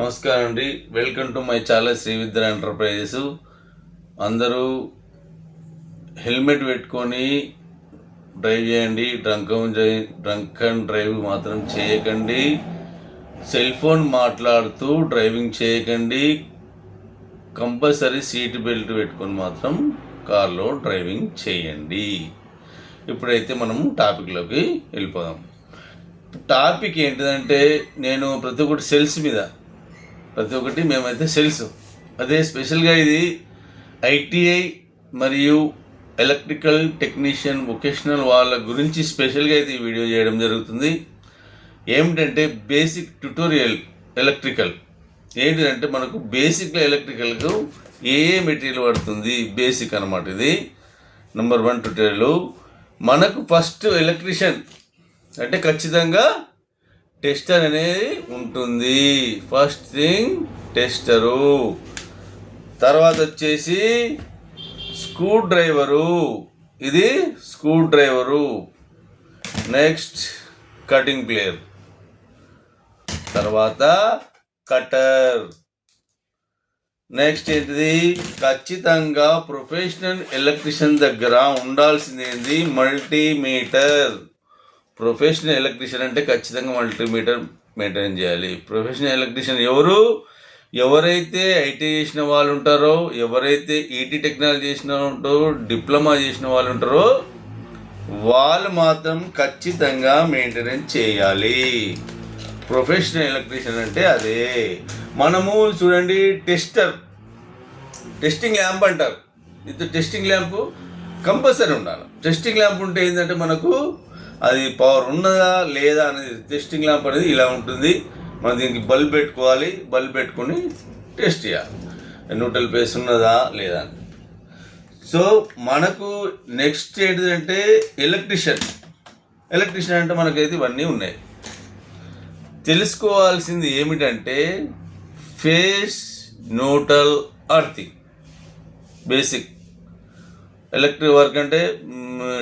నమస్కారం అండి. Welcome to my channel Sri Vidya enterprises అందరూ హెల్మెట్ పెట్టుకొని డ్రైవ్ చేయండి. డ్రంక్ డ్రంక్ అండ్ డ్రైవ్ మాత్రం చేయకండి. సెల్ ఫోన్ మాట్లాడుతూ డ్రైవింగ్ చేయకండి. కంపల్సరీ సీట్ బెల్ట్ పెట్టుకొని మాత్రం కార్లో డ్రైవింగ్ చేయండి. ఇప్పుడైతే మనం టాపిక్లోకి వెళ్ళిపోదాం. టాపిక్ ఏంటిదంటే నేను ప్రతి ఒక్కటి సెల్స్ మీద ప్రతి ఒక్కటి మేమైతే సెల్స్. అదే స్పెషల్గా ఇది ఐటీఐ మరియు ఎలక్ట్రికల్ టెక్నీషియన్ వొకేషనల్ వాళ్ళ గురించి స్పెషల్గా అయితే ఈ వీడియో చేయడం జరుగుతుంది. ఏమిటంటే బేసిక్ ట్యుటోరియల్ ఎలక్ట్రికల్. ఏంటంటే మనకు బేసిక్లో ఎలక్ట్రికల్కు ఏ ఏ మెటీరియల్ పడుతుంది? బేసిక్ అనమాట ఇది. Number one tutorial. మనకు ఫస్ట్ ఎలక్ట్రిషియన్. అంటే ఖచ్చితంగా టెస్టర్ అనేది ఉంటుంది. ఫస్ట్ థింగ్ టెస్టరు తర్వాత వచ్చేసి స్క్రూ డ్రైవరు ఇది screw driver next cutting plier తర్వాత కటర్ నెక్స్ట్ ఏంటిది? ఖచ్చితంగా ప్రొఫెషనల్ ఎలక్ట్రిషియన్ దగ్గర ఉండాల్సింది ఏంది? మల్టీమీటర్ ప్రొఫెషనల్ ఎలక్ట్రీషియన్ అంటే ఖచ్చితంగా మల్టీమీటర్ మెయింటైన్ చేయాలి. ప్రొఫెషనల్ ఎలక్ట్రీషియన్ ఎవరు? ఎవరైతే ఐటీ చేసిన వాళ్ళు ఉంటారో ఎవరైతే ఈటీ టెక్నాలజీ చేసిన ఉంటారో డిప్లొమా చేసిన వాళ్ళు ఉంటారో వాళ్ళు మాత్రం ఖచ్చితంగా మెయింటెనెన్స్ చేయాలి. ప్రొఫెషనల్ ఎలక్ట్రీషియన్ అంటే అదే. మనము చూడండి టెస్టర్. టెస్టింగ్ ల్యాంప్ అంటారు. ఇది టెస్టింగ్ ల్యాంప్ కంపల్సరీ ఉండాలి. టెస్టింగ్ ల్యాంప్ ఉంటే ఏంటంటే మనకు అది పవర్ ఉన్నదా లేదా అనేది టెస్టింగ్ ల్యాంప్ అనేది ఇలా ఉంటుంది. మనం దీనికి బల్బ్ పెట్టుకోవాలి. బల్బ్ పెట్టుకొని టెస్ట్ చేయాలి. న్యూట్రల్ పేస్ ఉన్నదా లేదా అని. సో మనకు నెక్స్ట్ ఏంటిదంటే ఎలక్ట్రిషియన్ ఎలక్ట్రిషియన్ అంటే మనకైతే ఇవన్నీ ఉన్నాయి. తెలుసుకోవాల్సింది ఏమిటంటే phase neutral earthing basic electric work అంటే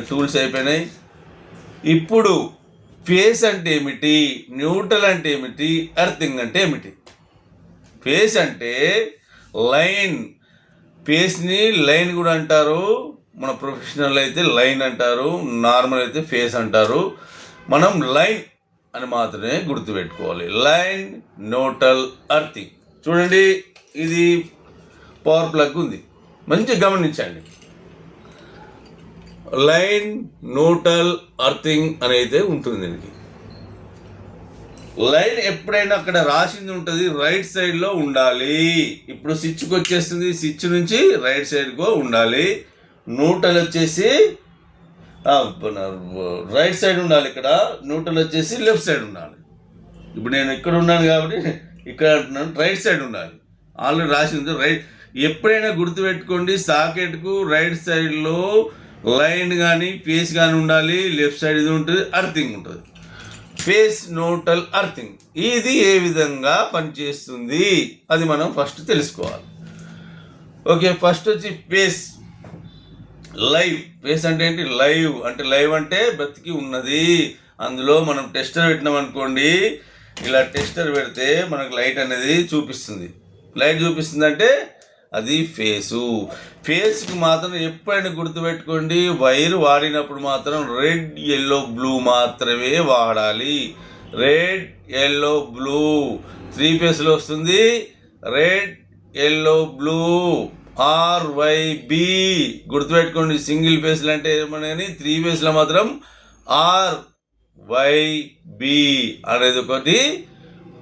టూల్స్ అయిపోయినాయి. ఇప్పుడు ఫేస్ అంటే ఏమిటి? న్యూట్రల్ అంటే ఏమిటి? అర్థింగ్ అంటే ఏమిటి? ఫేస్ అంటే లైన్. ఫేస్ని లైన్ కూడా అంటారు. మన ప్రొఫెషనల్ అయితే లైన్ అంటారు. నార్మల్ అయితే ఫేస్ అంటారు. మనం లైన్ అని మాత్రమే గుర్తుపెట్టుకోవాలి. లైన్ నోటల్ అర్థింగ్ చూడండి ఇది పవర్ ప్లగ్ ఉంది. మంచిగా గమనించండి. లైన్ న్యూట్రల్ అర్థింగ్ అనేది ఉంటుంది దీనికి. లైన్ ఎప్పుడైనా అక్కడ రాసింది ఉంటుంది రైట్ సైడ్లో ఉండాలి. ఇప్పుడు స్విచ్కి వచ్చేస్తుంది స్విచ్ నుంచి రైట్ సైడ్కో ఉండాలి. న్యూట్రల్ వచ్చేసి రైట్ సైడ్ ఉండాలి ఇక్కడ. న్యూట్రల్ వచ్చేసి లెఫ్ట్ సైడ్ ఉండాలి. ఇప్పుడు నేను ఇక్కడ ఉన్నాను కాబట్టి ఇక్కడ అంటున్నాను రైట్ సైడ్ ఉండాలి. ఆల్రెడీ రాసింది రైట్. ఎప్పుడైనా గుర్తుపెట్టుకోండి సాకెట్కు రైట్ సైడ్లో లైన్ కానీ ఫేస్ కానీ ఉండాలి లెఫ్ట్ సైడ్ ఇది ఉంటుంది అర్థింగ్ ఉంటుంది. ఫేస్ నోటల్ అర్థింగ్ ఇది ఏ విధంగా పనిచేస్తుంది? అది మనం ఫస్ట్ తెలుసుకోవాలి. ఓకే ఫస్ట్ వచ్చి ఫేస్. లైవ్. ఫేస్ అంటే ఏంటి? లైవ్. అంటే లైవ్ అంటే బ్రతికి ఉన్నది. అందులో మనం టెస్టర్ పెట్టినాం అనుకోండి ఇలా టెస్టర్ పెడితే మనకు లైట్ అనేది చూపిస్తుంది. లైట్ చూపిస్తుంది అంటే అది ఫేసు. ఫేస్కి మాత్రం ఎప్పుడైనా గుర్తుపెట్టుకోండి వైర్ వాడినప్పుడు మాత్రం రెడ్ ఎల్లో బ్లూ మాత్రమే వాడాలి. Red yellow blue. త్రీ ఫేస్లో వస్తుంది. Red yellow blue. R Y B గుర్తుపెట్టుకోండి సింగిల్ ఫేస్లు అంటే ఏమని త్రీ ఫేస్లో మాత్రం ఆర్ వై బి అనేది ఒకటి.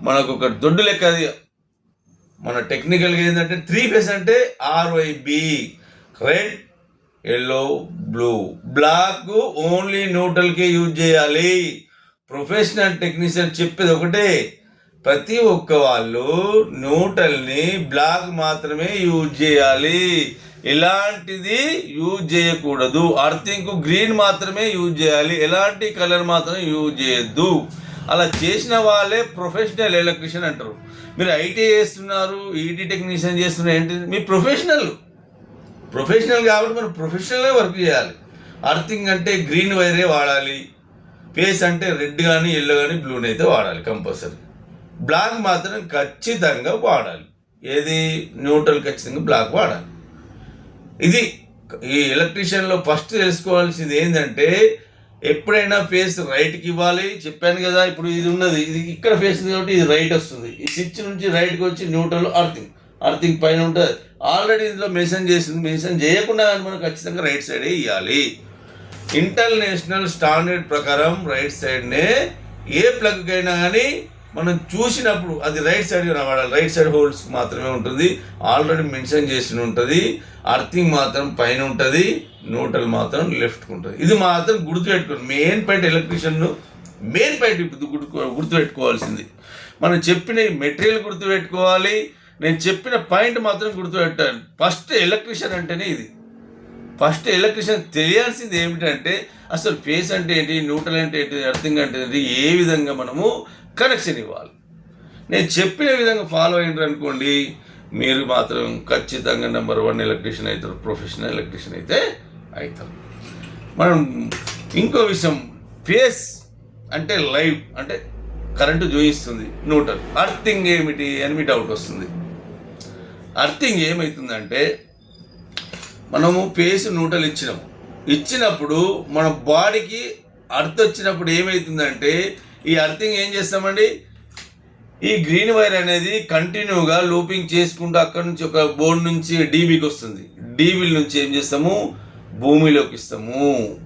మనకు ఒక దొడ్డు లెక్క అది మన టెక్నికల్గా ఏంటంటే త్రీ ఫేస్ అంటే RYB red yellow blue black only న్యూట్రల్కే use చేయాలి. ప్రొఫెషనల్ టెక్నీషియన్ చెప్పేది ఒకటే. ప్రతి ఒక్క వాళ్ళు న్యూట్రల్ని బ్లాక్ మాత్రమే యూజ్ చేయాలి. ఎలాంటిది యూజ్ చేయకూడదు. అర్థింగ్ గ్రీన్ మాత్రమే యూజ్ చేయాలి. ఎలాంటి కలర్ మాత్రం యూజ్ చేయొద్దు. అలా చేసిన వాళ్ళే ప్రొఫెషనల్ ఎలక్ట్రిషియన్ అంటారు. మీరు ఐటీ చేస్తున్నారు ఈటీ టెక్నీషియన్ చేస్తున్నారు ఏంటి? మీ ప్రొఫెషనల్ ప్రొఫెషనల్ కాబట్టి మనం ప్రొఫెషనల్గా వర్క్ చేయాలి. అర్థింగ్ అంటే గ్రీన్ వైరే వాడాలి. ఫేస్ అంటే రెడ్ కానీ ఎల్లో కానీ బ్లూని అయితే వాడాలి కంపల్సరీ బ్లాక్ మాత్రం ఖచ్చితంగా వాడాలి. ఏది? న్యూట్రల్ ఖచ్చితంగా బ్లాక్ వాడాలి. ఇది ఈ ఎలక్ట్రీషియన్లో ఫస్ట్ తెలుసుకోవాల్సింది ఏంటంటే ఎప్పుడైనా ఫేస్ రైట్కి ఇవ్వాలి. చెప్పాను కదా ఇప్పుడు ఇది ఉన్నది. ఇది ఇక్కడ ఫేస్ కాబట్టి ఇది రైట్ వస్తుంది. ఈ స్విచ్ నుంచి రైట్కి వచ్చి న్యూట్రల్ అర్థింగ్ అర్థింగ్ పైన ఉంటుంది. ఆల్రెడీ ఇందులో మెన్షన్ చేసింది. మెన్షన్ చేయకుండా కానీ మనం ఖచ్చితంగా రైట్ సైడే ఇవ్వాలి ఇంటర్నేషనల్ స్టాండర్డ్ ప్రకారం రైట్ సైడ్నే ఏ ప్లగ్కైనా అయినా కానీ మనం చూసినప్పుడు అది రైట్ సైడ్ రావాలి. రైట్ సైడ్ హోల్స్ మాత్రమే ఉంటుంది. ఆల్రెడీ మెన్షన్ చేసి ఉంటుంది. అర్థింగ్ మాత్రం పైన ఉంటుంది. నోటల్ మాత్రం లెఫ్ట్ ఉంటుంది. ఇది మాత్రం గుర్తుపెట్టుకోండి. Main point electrician main point ఇప్పుడు గుర్తు గుర్తుపెట్టుకోవాల్సింది. మనం చెప్పిన మెటీరియల్ గుర్తుపెట్టుకోవాలి. నేను చెప్పిన పాయింట్ మాత్రం గుర్తుపెట్టాలి ఫస్ట్ ఎలక్ట్రీషియన్ అంటేనే ఇది. ఫస్ట్ ఎలక్ట్రీషియన్ తెలియాల్సింది ఏమిటంటే అసలు ఫేస్ అంటే ఏంటి న్యూట్రల్ అంటే ఏంటి అర్థింగ్ అంటే ఏంటి ఏ విధంగా మనము కనెక్షన్ ఇవ్వాలి. నేను చెప్పిన విధంగా ఫాలో అయినారు అనుకోండి మీరు మాత్రం ఖచ్చితంగా నెంబర్ వన్ ఎలక్ట్రీషియన్ అవుతారు ప్రొఫెషనల్ ఎలక్ట్రీషియన్ అయితే అవుతారు మనం ఇంకో విషయం ఫేస్ అంటే లైవ్ అంటే కరెంటు జోయిస్తుంది న్యూట్రల్ అర్థింగ్ ఏమిటి అని మీ డౌట్ వస్తుంది. అర్థింగ్ ఏమవుతుందంటే మనము ఫేస్ న్యూట్రల్ ఇచ్చినాము. ఇచ్చినప్పుడు మన బాడీకి అర్థం వచ్చినప్పుడు ఏమవుతుందంటే ఈ అర్థింగ్ ఏం చేస్తామండి? ఈ గ్రీన్ వైర్ అనేది కంటిన్యూగా లూపింగ్ చేసుకుంటూ అక్కడ నుంచి ఒక బోర్డు నుంచి డీబీకి వస్తుంది. డీబీల నుంచి ఏం చేస్తాము? భూమిలోకి ఇస్తాము.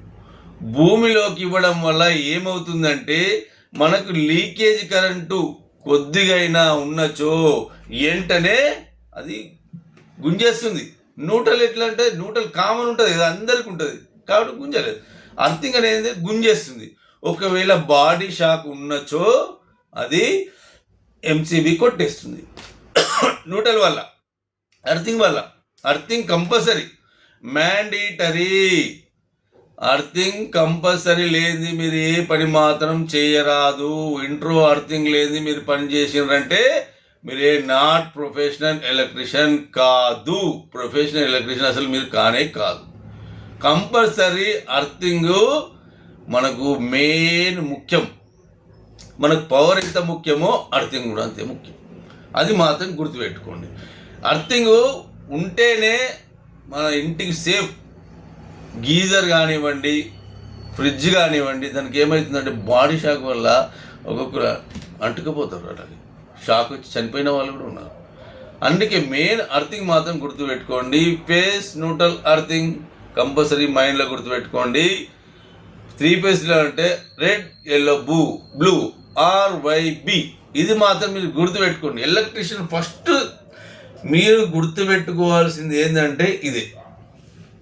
భూమిలోకి ఇవ్వడం వల్ల ఏమవుతుందంటే మనకు లీకేజ్ కరెంటు కొద్దిగైనా ఉన్నచో వెంటనే అది గుంజేస్తుంది. నూటలు ఎట్లా అంటే నూటలు కామన్ ఉంటుంది కదా అందరికి ఉంటుంది. కాబట్టి గుంజలేదు. అర్థింగ్ అనేది గుంజేస్తుంది. ఒకవేళ బాడీ షాక్ ఉన్నచో అది ఎంసీబీ కొట్టేస్తుంది. నూటల వల్ల అర్థింగ్ వల్ల earthing compulsory mandatory earthing compulsory లేనిది మీరు ఏ పని మాత్రం చేయరాదు. ఇంట్రో అర్థింగ్ లేనిది మీరు పని చేసినారంటే మీరు ఏ నాట్ ప్రొఫెషనల్ ఎలక్ట్రిషియన్ కాదు. ప్రొఫెషనల్ ఎలక్ట్రిషియన్ అసలు మీరు కానే కాదు. కంపల్సరీ అర్థింగు మనకు మెయిన్ ముఖ్యం. మనకు పవర్ ఎంత ముఖ్యమో అర్థింగ్ కూడా అంతే ముఖ్యం. అది మాత్రం గుర్తుపెట్టుకోండి. అర్థింగ్ ఉంటేనే మన ఇంటికి సేఫ్ గీజర్ కానివ్వండి ఫ్రిడ్జ్ కానివ్వండి దానికి ఏమవుతుందంటే బాడీ షాక్ వల్ల ఒక్కొక్కరు అంటుకుపోతారు అలాగే షాక్ వచ్చి చనిపోయిన వాళ్ళు కూడా ఉన్నారు. అందుకే మెయిన్ అర్థింగ్ మాత్రం గుర్తుపెట్టుకోండి. ఫేస్ న్యూట్రల్ అర్థింగ్ కంపల్సరీ మైండ్లో గుర్తుపెట్టుకోండి. త్రీ పేస్లో అంటే red yellow blue blue R Y B ఇది మాత్రం మీరు గుర్తుపెట్టుకోండి. ఎలక్ట్రీషియన్ ఫస్ట్ మీరు గుర్తుపెట్టుకోవాల్సింది ఏంటంటే ఇదే.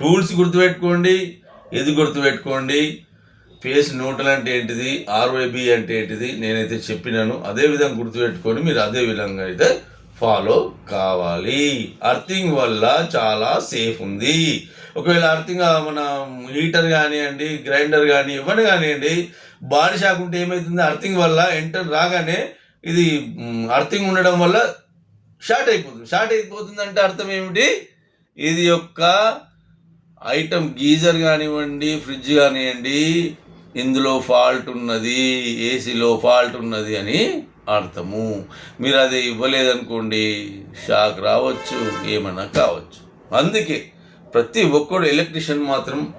టూల్స్ గుర్తుపెట్టుకోండి ఇది గుర్తుపెట్టుకోండి. ఫేస్ న్యూట్రల్ అంటే ఏంటిది? ఆర్వైబి అంటే ఏంటిది? నేనైతే చెప్పినాను. అదే విధంగా గుర్తుపెట్టుకొని మీరు అదే విధంగా అయితే ఫాలో కావాలి. అర్థింగ్ వల్ల చాలా సేఫ్ ఉంది. ఒకవేళ అర్థింగ్ మన హీటర్ కానివ్వండి గ్రైండర్ కానీ ఇవ్వని కానివ్వండి బాడీ షాక్ ఉంటే ఏమవుతుంది అర్థింగ్ వల్ల ఎంటర్ రాగానే ఇది అర్థింగ్ ఉండడం వల్ల షార్ట్ అయిపోతుంది. షార్ట్ అయిపోతుంది అంటే అర్థం ఏమిటి? ఇది యొక్క ఐటమ్ గీజర్ కానివ్వండి ఫ్రిడ్జ్ కానివ్వండి ఇందులో ఫాల్ట్ ఉన్నది ఏసీలో ఫాల్ట్ ఉన్నది అని అర్థము. మీరు అది ఇవ్వలేదనుకోండి షాక్ రావచ్చు ఏమన్నా కావచ్చు. అందుకే ప్రతి ఒక్కడు ఎలక్ట్రిషియన్ మాత్రం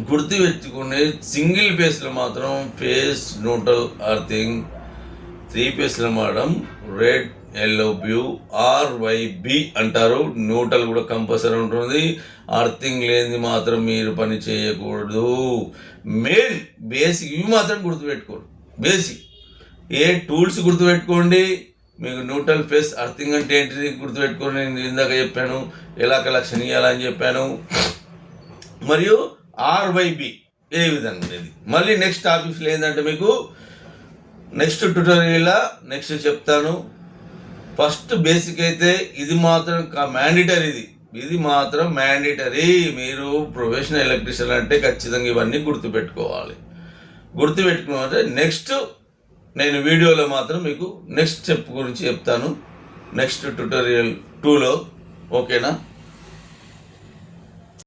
గుర్తు పెట్టుకునే సింగిల్ ఫేస్లో మాత్రం ఫేస్ న్యూట్రల్ అర్థింగ్ త్రీ ఫేస్లో మాత్రం red yellow blue R Y అంటారు. న్యూట్రల్ కూడా కంపల్సరీ ఉంటుంది. అర్థింగ్ లేనిది మాత్రం మీరు పని చేయకూడదు. మెయిన్ బేసిక్ ఇవి మాత్రం గుర్తుపెట్టుకోండి బేసిక్. ఏ టూల్స్ గుర్తుపెట్టుకోండి? మీకు న్యూట్రల్ ఫేస్ అర్థింగ్ అంటే ఏంటిది? గుర్తుపెట్టుకొని నేను ఇందాక చెప్పాను. ఎలా కలెక్షన్ ఇవ్వాలని చెప్పాను. మరియు ఆర్వైబి ఏ విధంగా ఇది మళ్ళీ నెక్స్ట్ టాపిక్స్లో ఏంటంటే మీకు నెక్స్ట్ ట్యూటోరియల్ నెక్స్ట్ చెప్తాను. ఫస్ట్ బేసిక్ అయితే ఇది మాత్రం మ్యాండిటరీ ఇది. ఇది మాత్రం మ్యాండిటరీ మీరు ప్రొఫెషనల్ ఎలక్ట్రీషియన్ అంటే ఖచ్చితంగా ఇవన్నీ గుర్తుపెట్టుకోవాలి. గుర్తుపెట్టుకున్నామంటే నెక్స్ట్ నేను వీడియోలో మాత్రం మీకు నెక్స్ట్ స్టెప్ గురించి చెప్తాను. నెక్స్ట్ ట్యూటోరియల్ టూలో ఓకేనా